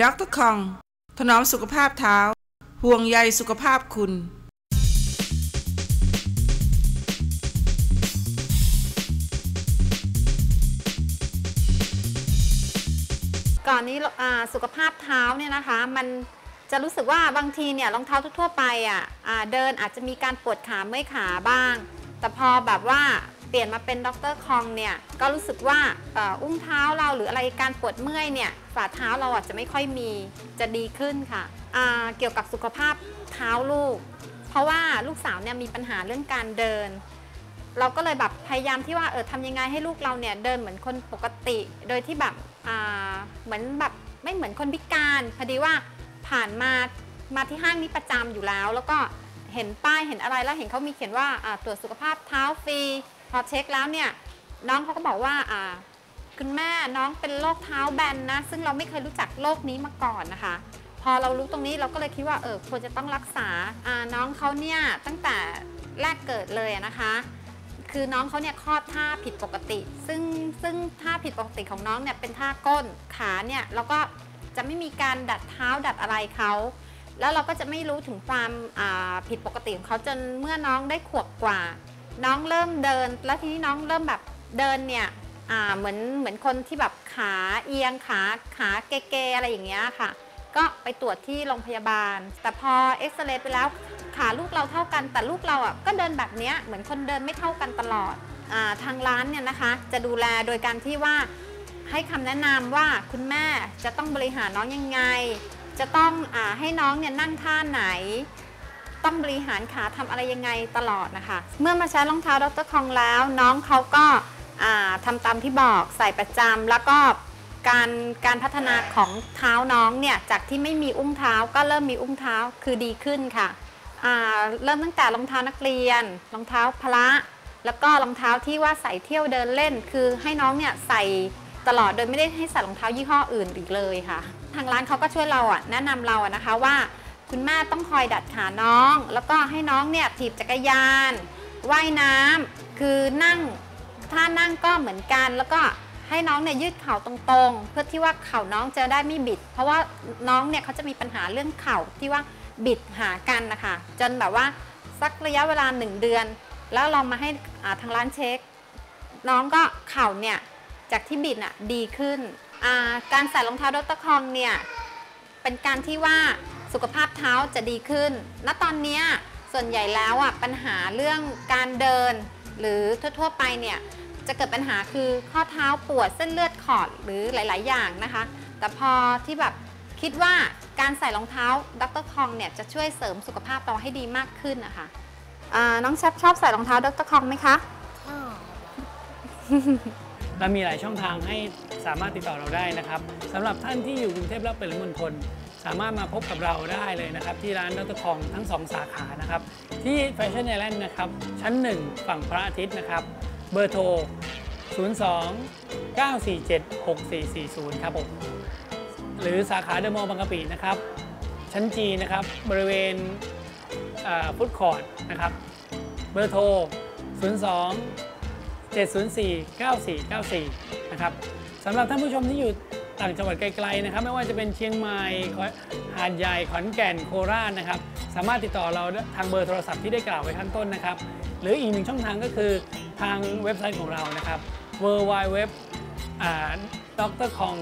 ดรคอง ถนอมสุขภาพเท้า ห่วงใยสุขภาพคุณ ก่อนนี้สุขภาพเท้าเนี่ยนะคะ มันจะรู้สึกว่าบางทีเนี่ยรองเท้าทั่วไปอะอ่าเดินอาจจะมีการปวดขาเมื่อยขาบ้าง แต่พอแบบว่า เปลี่ยนมาเป็นดรคองเนี่ยก็รู้สึกว่าอ,อุ้งเท้าเราหรืออะไรการปวดเมื่อยเนี่ยฝ่าเท้าเราอาจจะไม่ค่อยมีจะดีขึ้นค่ะเกี่ยวกับสุขภาพเท้าลูก เพราะว่าลูกสาวเนี่ยมีปัญหาเรื่องการเดิน เราก็เลยแบบพยายามที่ว่าเออทำยังไงให้ลูกเราเนี่ยเดินเหมือนคนปกติ โดยที่แบบเหมือนแบบไม่เหมือนคนพิการพอดีว่าผ่านมามาที่ห้างนี้ประจำอยู่แล้ว แล้วก็เห็นป้ายเห็นอะไรแล้วเห็นเขามีเขียนว่าตรวจสุขภาพเท้าฟรี พอเช็คแล้วเนี่ยน้องเขาก็บอกว่าอ่าคุณแม่น้องเป็นโรคเท้าแบนนะ ซึ่งเราไม่เคยรู้จักโรคนี้มาก่อนนะคะ พอเรารู้ตรงนี้เราก็เลยคิดว่าเออควรจะต้องรักษาอ่าน้องเขาเนี่ยตั้งแต่แรกเกิดเลยนะคะ คือน้องเขาเนี่ยคลอดท่าผิดปกติ ซึ่งซึ่งท่าผิดปกติของน้องเนี่ยเป็นท่าก้นขาเนี่ยเราก็จะไม่มีการดัดเท้าดัดอะไรเขาแล้วเราก็จะไม่รู้ถึงความผิดปกติของเขาจนเมื่อน้องได้ขวบกว่า น้องเริ่มเดิน แล้วทีนี้น้องเริ่มแบบเดินเนี่ยเหมือนเหมือนคนที่แบบขาเอียงขาขาเกเกอะไรอย่างเงี้ยค่ะ ก็ไปตรวจที่โรงพยาบาล แต่พอเอ็กซเรย์ไปแล้วขาลูกเราเท่ากัน แต่ลูกเราอะก็เดินแบบเนี้ยเหมือนคนเดินไม่เท่ากันตลอดอทางร้านเนี่ยนะคะ จะดูแลโดยการที่ว่าให้คำแนะนำว่าคุณแม่จะต้องบริหารน้องยังไง จะต้องอให้น้องเนี่ยนั่งท่าไหน ต้องบริหารขาทำอะไรยังไงตลอดนะคะ เมื่อมาใช้รองเท้าดรคองแล้ว น้องเขาก็ทำาตามที่บอกใส่ประจำแล้วก็การการพัฒนาของเท้าน้องเนี่ยจากที่ไม่มีอุ้งเท้าก็เริ่มมีอุ้งเท้าคือดีขึ้นค่ะเริ่มตั้งแต่รองเท้านักเรียนรองเท้าพละแล้วก็รองเท้าที่ว่าใส่เที่ยวเดินเล่น คือให้น้องเนี่ยใส่ตลอดโดยไม่ได้ให้ใส่รองเท้ายี่ห้ออื่นอีกเลยค่ะ ทางร้านเขาก็ช่วยเราอะแนะนำเราอะนะคะว่า คุณแม่ต้องคอยดัดขาน้อง แล้วก็ให้น้องเนี่ยถีบจักรยานว่ายน้ำคือนั่งท่านั่งก็เหมือนกัน แล้วก็ให้น้องเนี่ยยืดเข่าตรงๆ เพื่อที่ว่าเข่าน้องจะได้ไม่บิด เพราะว่าน้องเนี่ยเขาจะมีปัญหาเรื่องเข่าที่ว่าบิดหากันนะคะจนแบบว่าสักระยะเวลาหนึ่งเดือน แล้วลองมาให้ทางร้านเช็ค น้องก็เข่าเนี่ยจากที่บิดน่ะดีขึ้น การใส่รองเท้าดรคองเนี่ยเป็นการที่ว่า สุขภาพเท้าจะดีขึ้น ณ ตอนเนี้ยส่วนใหญ่แล้วอะปัญหาเรื่องการเดิน หรือทั่วๆไปเนี่ยจะเกิดปัญหาคือข้อเท้าปวดเส้นเลือดขอดหรือหลาย ๆ อย่างนะคะ แต่พอที่แบบคิดว่าการใส่รองเท้าดรคองเนี่ยจะช่วยเสริมสุขภาพเราให้ดีมากขึ้นนะคะอ่าน้องแชปชอบใส่รองเท้าดรคองไหมคะเรามีหลายช่องทางให้สามารถติดต่อเราได้นะครับสำหรับท่านที่อยู่กรุงเทพและปริมณฑล สามารถมาพบกับเราได้เลยนะครับ ที่ร้านดรคองทั้ง 2 สาขานะครับ ที่แฟชั่นไอแลนด์นะครับ ชั้น 1 ฝั่งพระอาทิตย์นะครับ เบอร์โทร 02 947 6440 ครับผมหรือสาขาเดอะมอลล์บางกะปินะครับ ชั้นจีนะครับ บริเวณฟุตคอร์ดนะครับ เบอร์โทร 02 704 9494 นะครับสำหรับท่านผู้ชมที่อยู่ ต่างจังหวัดไกลๆนะครับ ไม่ว่าจะเป็นเชียงใหม่หาดใหญ่ขอนแก่นโคราชนะครับ สามารถติดต่อเราทางเบอร์โทรศัพท์ที่ได้กล่าวไว้ข้างต้นนะครับ หรืออีกหนึ่งช่องทางก็คือทางเว็บไซต์ของเรานะครับ w w w d r c o n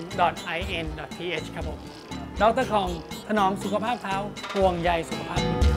in th ครับผมดรคองถนอมสุขภาพเท้าห่วงใยสุขภาพคุณ